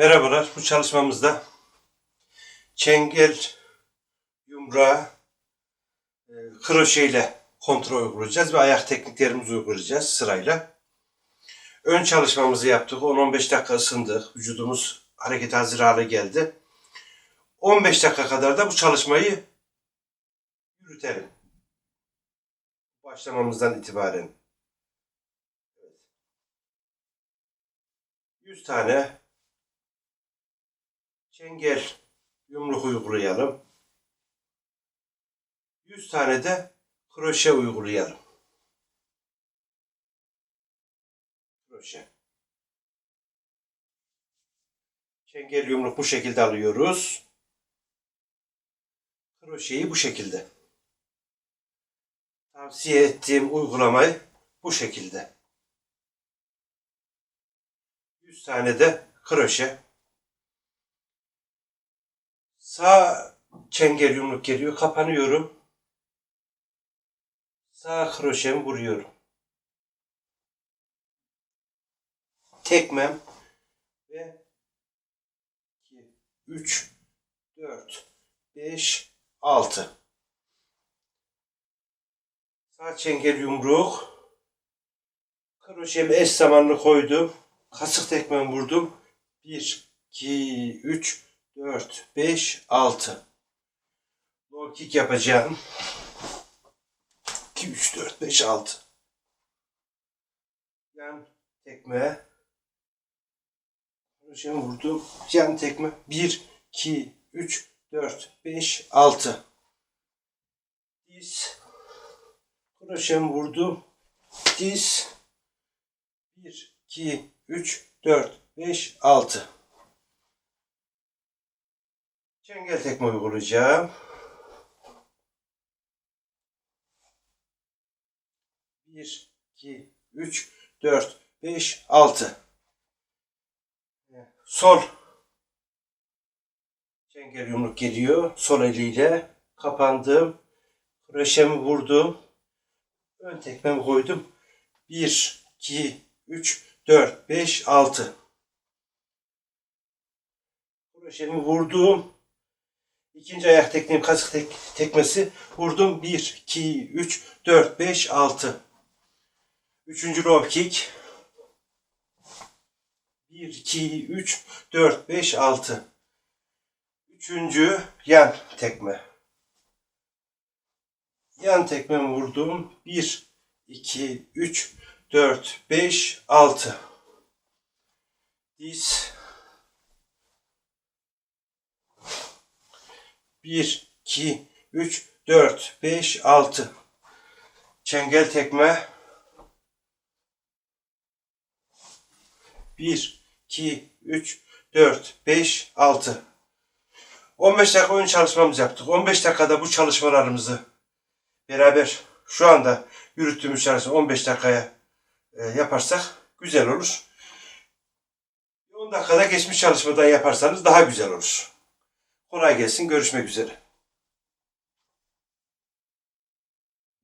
Merhabalar. Bu çalışmamızda çengel, yumruğa, e, kroşe ile kontrol uygulayacağız ve ayak tekniklerimizi uygulayacağız sırayla. Ön çalışmamızı yaptık. 10-15 dakika ısındık. Vücudumuz hareket hazır hale geldi. 15 dakika kadar da bu çalışmayı yürütelim. Başlamamızdan itibaren. 100 tane çengel yumruk uygulayalım. 100 tane de kroşe uygulayalım. Kroşe. Çengel yumruk bu şekilde alıyoruz. Kroşeyi bu şekilde. Tavsiye ettiğim uygulamayı bu şekilde. 100 tane de kroşe. Sağ çengel yumruk geliyor. Kapanıyorum. Sağ kroşemi vuruyorum. Tekmem ve 2, 3, 4, 5, 6. Sağ çengel yumruk. Kroşemi eş zamanlı koydum. Kasık tekmem vurdum. 1, 2, 3, 4, 5, 6. Low kick yapacağım. 2, 3, 4, 5, 6. Yan tekme. Kroşemi vurdum. Yan tekme. 1, 2, 3, 4, 5, 6. Diz. Kroşemi vurdum. Diz. 1, 2, 3, 4, 5, 6. Çengel tekme uygulayacağım. 1, 2, 3, 4, 5, 6. Sol. Çengel yumruk geliyor. Sol eliyle kapandım. Kroşemi vurdum. Ön tekmemi koydum. 1, 2, 3, 4, 5, 6. Kroşemi vurdum. İkinci ayak tekniğim kasık tek, tekmesi. Vurdum. 1, 2, 3, 4, 5, 6. Üçüncü low kick. 1, 2, 3, 4, 5, 6. Üçüncü yan tekme. Yan tekmemi vurdum. 1, 2, 3, 4, 5, 6. Diz. 1, 2, 3, 4, 5, 6. Çengel tekme. 1, 2, 3, 4, 5, 6. 15 dakika oyun çalışmamız yaptık. 15 dakikada bu çalışmalarımızı beraber şu anda yürüttüğümüz çalışma 15 dakikaya e, yaparsak güzel olur. 10 dakikada geçmiş çalışmadan yaparsanız daha güzel olur. Kolay gelsin. Görüşmek üzere.